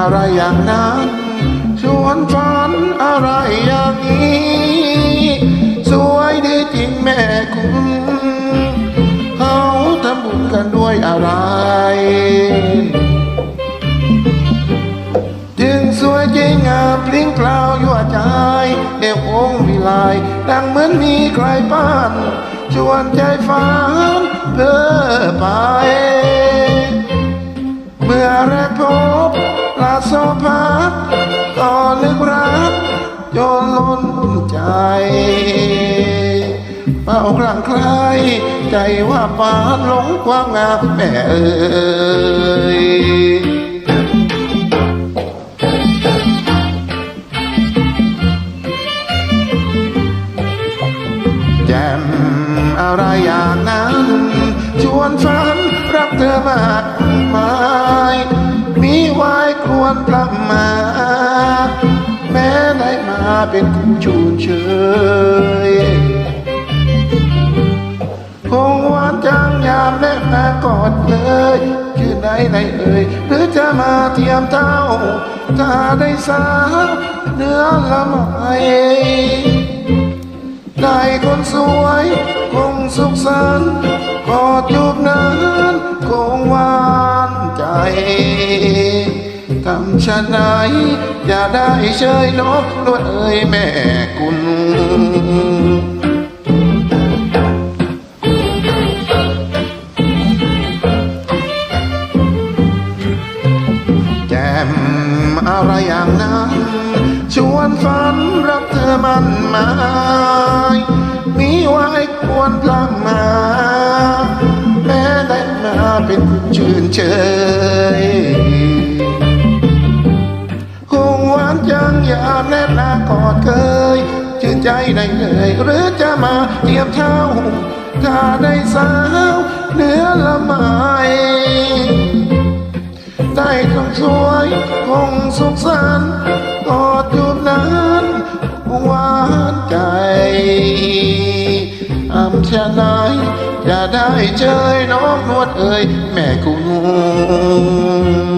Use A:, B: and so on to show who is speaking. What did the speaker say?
A: อะไรอย่างนั้น ชวนฝันอะไรอย่างนี้ สวยดีจริงแม่คุณเขาทำบุญกันด้วยอะไร จึงสวยจริงงามพลิ้งกล่าวยั่วใจ เอวองวิไลดังเหมือนมีใครป้านชวนใจฝันเพ้อไป จนล้นใจ เป้ากลางใครใจว่าปานหลงความงามแม่เอ่ยแจ่มอะไรอย่างนั้น ชวนฝันรักเธอมากมาย มีไว้ควรพลับมา แม้ได้มาเป็นคู่ชูนเชยคงหวานจังยามแนบหน้ากอดเลยชื่อใดไหนเอ่ยหรือจะมาเทียมเท่าถ้าได้สาวเนื้อละไมได้คนสวย คงสุขสันต์กอดจูบนั้นคงหวานใจทำชะไหน จะได้เชยนกนวดเอ่ยแม่คุณแจมอะไรอย่างนั้นชวนฝันรักเธอมันหมายมีไว้ควรพลังมาแม้ได้มาเป็นชื่นเชย ใจได้เลยหรือจะมาเทียบเท่าถ้าได้สาวเนื้อละไมได้คนสวยคงสุขสันต์กอดจูบนั้นหวานใจอำชะไหนจะได้เจยน้องนวดเอ่ยแม่คุณ